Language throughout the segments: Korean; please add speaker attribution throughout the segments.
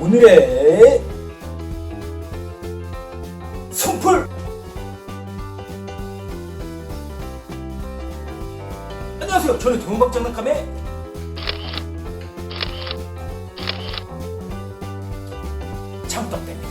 Speaker 1: 오늘의 손풀. 안녕하세요. 저는 동박 장난감의 장떡대입니다.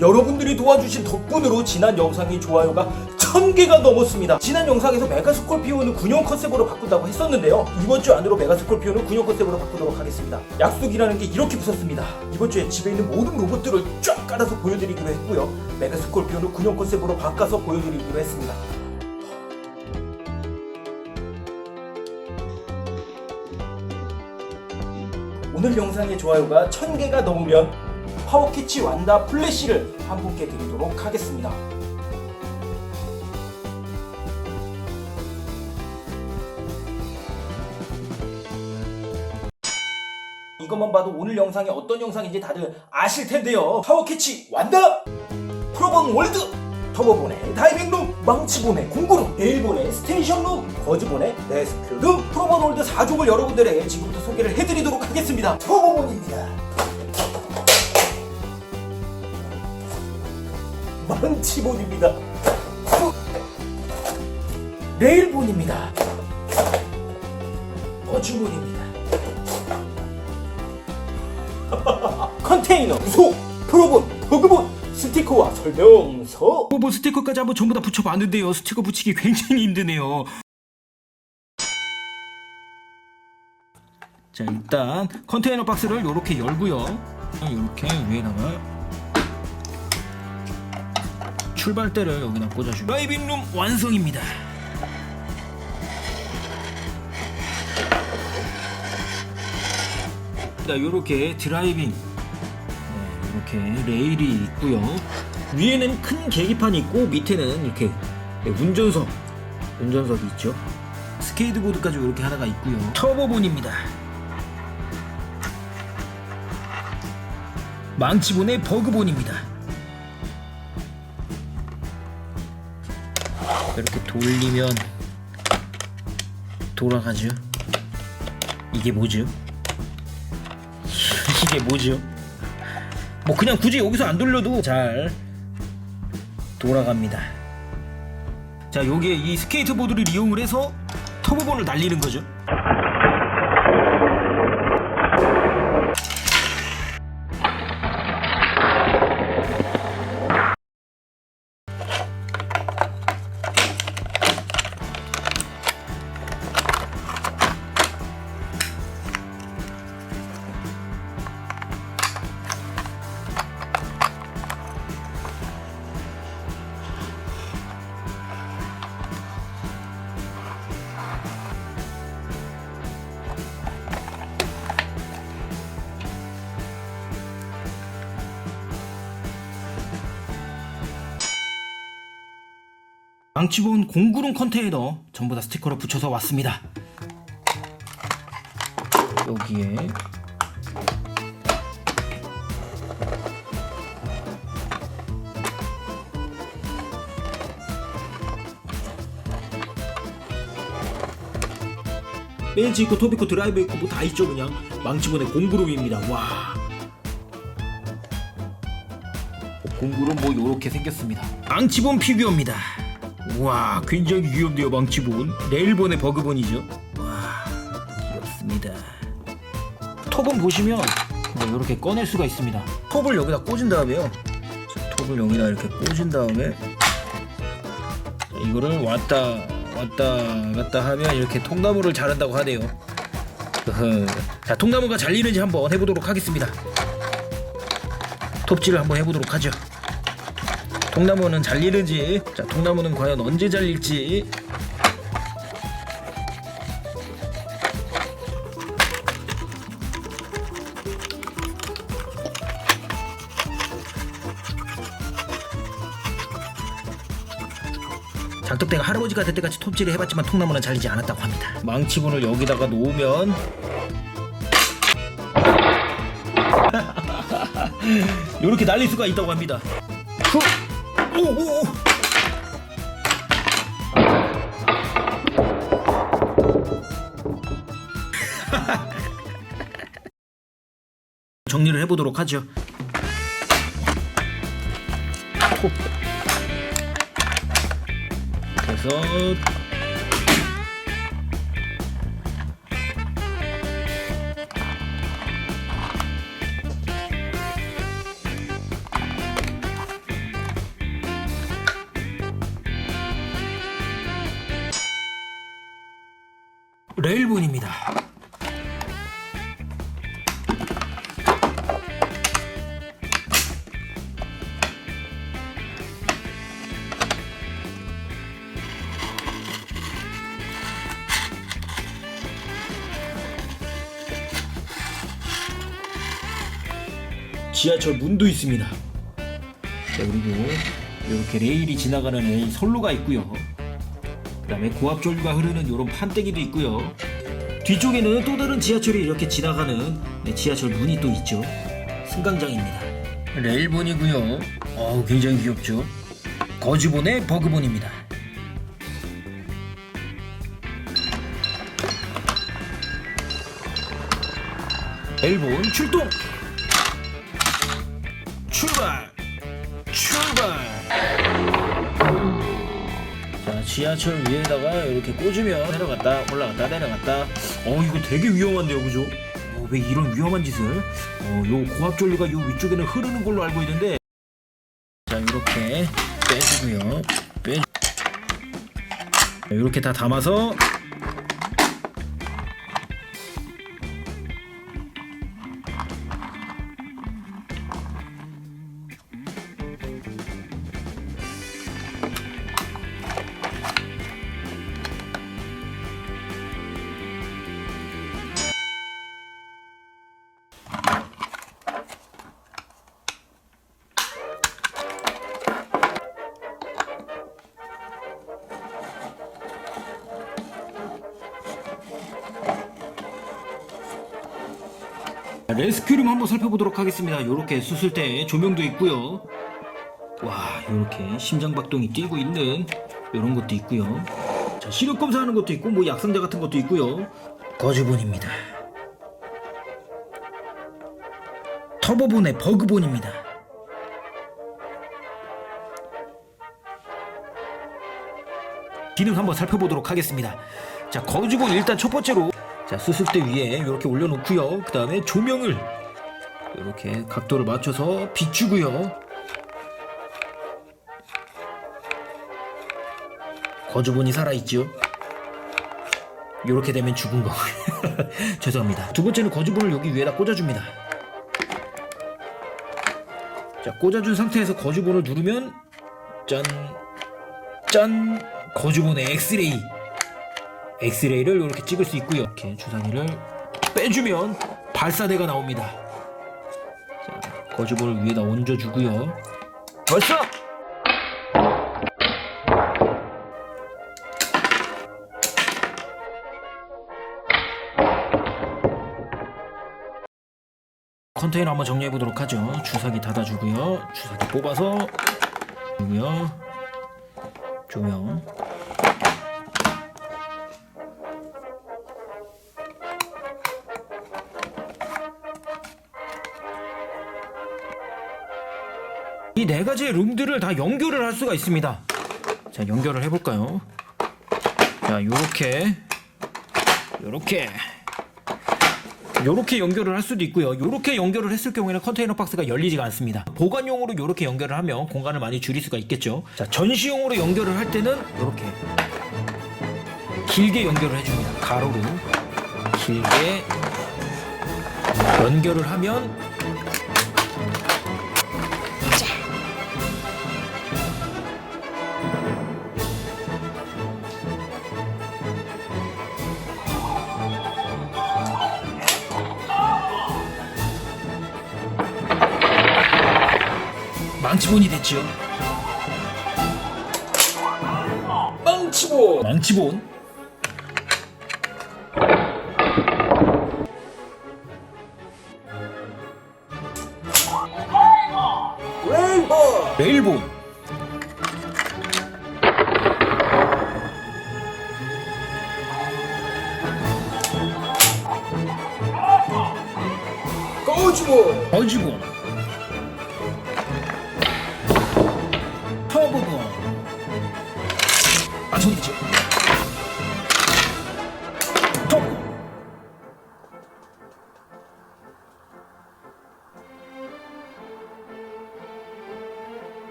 Speaker 1: 여러분들이 도와주신 덕분으로 지난 영상이 좋아요가 1000개가 넘었습니다. 지난 영상에서 메가스콜피오는 군용 컨셉으로 바꾼다고 했었는데요. 이번 주 안으로 메가스콜피오는 군용 컨셉으로 바꾸도록 하겠습니다. 약속이라는 게 이렇게 붙었습니다. 이번 주에 집에 있는 모든 로봇들을 쫙 깔아서 보여드리기로 했고요. 메가스콜피오는 군용 컨셉으로 바꿔서 보여드리기로 했습니다. 오늘 영상의 좋아요가 1000개가 넘으면 파워캐치 완다 플래시를 한 분께 드리도록 하겠습니다. 이것만 봐도 오늘 영상이 어떤 영상인지 다들 아실 텐데요. 파워캐치 완다! 프로본 월드! 터보본의 다이빙룸, 망치본의 공구룸, 일본의 스테이션룸, 거즈본의 레스큐룸, 프로본 월드 4종을 여러분들에게 지금부터 소개를 해드리도록 하겠습니다. 터보본입니다. 망치본입니다. 레일본입니다. 거즈본입니다. 컨테이너, 부소, 프로본, 버그본, 스티커와 설명서.
Speaker 2: 뭐 스티커까지 한번 전부 다 붙여봤는데요. 스티커 붙이기 굉장히 힘드네요. 자 일단 컨테이너 박스를 이렇게 열고요. 이렇게 위에다가 출발대를 여기다 꽂아주고 드라이빙룸 완성입니다. 자 이렇게 드라이빙 네, 이렇게 레일이 있고요. 위에는 큰 계기판이 있고 밑에는 이렇게 네, 운전석, 운전석이 있죠. 스케이트보드까지 이렇게 하나가 있고요. 터보본입니다. 망치본의 버그본입니다. 이렇게 돌리면 돌아가죠. 이게 뭐죠? 이게 뭐죠? 뭐 그냥 굳이 여기서 안 돌려도 잘 돌아갑니다. 자, 여기에 이 스케이트보드를 이용을 해서 터보본을 날리는 거죠. 망치본 공구름 컨테이너 전부 다 스티커로 붙여서 왔습니다. 여기에 벤치 있고 톱 있고 드라이브 있고 뭐 다 있죠 그냥. 망치본의 공구름입니다. 와. 공구름 뭐 요렇게 생겼습니다. 망치본 피규어입니다 와 굉장히 귀엽네요 망치본 레일본의 버그본이죠. 와 귀엽습니다. 톱은 보시면 뭐 이렇게 꺼낼 수가 있습니다. 톱을 여기다 꽂은 다음에요. 자, 톱을 여기다 이렇게 꽂은 다음에 자, 이거를 왔다 왔다 갔다 하면 이렇게 통나무를 자른다고 하네요. 자 통나무가 잘리는지 한번 해보도록 하겠습니다. 톱질을 한번 해보도록 하죠 통나무는 잘리는지. 자 통나무는 과연 언제 잘릴지? 장독대가 할아버지가 될 때까지 톱질을 해봤지만 통나무는 잘리지 않았다고 합니다. 망치분을 여기다가 놓으면 이렇게 날릴 수가 있다고 합니다. 후! 오, 오, 오. 정리를 해보도록 하죠. 호. 그래서 레일본입니다. 지하철 문도 있습니다. 자, 그리고 이렇게 레일이 지나가는 이 선로가 있고요. 그다음에 고압전류가 흐르는 이런 판때기도 있고요. 뒤쪽에는 또 다른 지하철이 이렇게 지나가는 네, 지하철 문이 또 있죠. 승강장입니다. 레일본이고요. 어, 굉장히 귀엽죠. 거즈본의 버그본입니다. 레일본 출동! 출발! 출발! 자, 지하철 위에다가 이렇게 꽂으면 내려갔다 올라갔다 내려갔다. 어 이거 되게 위험한데요 그죠? 어, 왜 이런 위험한 짓을? 어, 요 고압전류가 요 위쪽에는 흐르는 걸로 알고 있는데. 자 이렇게 빼주고요. 빼. 이렇게 다 담아서 레스큐룸 한번 살펴보도록 하겠습니다. 이렇게 수술대 조명도 있고요. 와, 이렇게 심장박동이 뛰고 있는 이런 것도 있고요. 자, 시력 검사하는 것도 있고, 뭐 약상자 같은 것도 있고요. 거즈본입니다. 터보본의 버그본입니다. 기능 한번 살펴보도록 하겠습니다. 자, 거즈본 일단 첫 번째로 자, 수술대 위에 이렇게 올려놓고요. 그 다음에 조명을 이렇게 각도를 맞춰서 비추고요. 거주본이 살아있죠. 이렇게 되면 죽은 거. 죄송합니다. 두 번째는 거주본을 여기 위에다 꽂아줍니다. 자, 꽂아준 상태에서 거주본을 누르면 짠, 짠, 거주본의 엑스레이. 엑스레이를 이렇게 찍을 수 있고요. 이렇게 주사기를 빼주면 발사대가 나옵니다. 자, 거주본을 위에다 얹어주고요. 벌써! 컨테이너 한번 정리해 보도록 하죠. 주사기 닫아주고요. 주사기 뽑아서 주고요. 조명. 이 네 가지의 룸들을 다 연결을 할 수가 있습니다. 자, 연결을 해볼까요? 자, 요렇게, 요렇게, 요렇게 연결을 할 수도 있고요. 요렇게 연결을 했을 경우에는 컨테이너 박스가 열리지가 않습니다. 보관용으로 요렇게 연결을 하면 공간을 많이 줄일 수가 있겠죠. 자, 전시용으로 연결을 할 때는 요렇게 길게 연결을 해줍니다. 가로로 길게 연결을 하면 망치본이 됐죠.
Speaker 1: 망치보
Speaker 2: 망치본.
Speaker 1: 레일본
Speaker 2: 레일본.
Speaker 1: 망치본
Speaker 2: 버즈본 터보본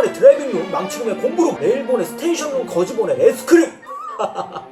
Speaker 1: 터보본의 드라이빙룸 망치룸의 공부룸 레일본의 스테이션룸 거즈본의 레스크룸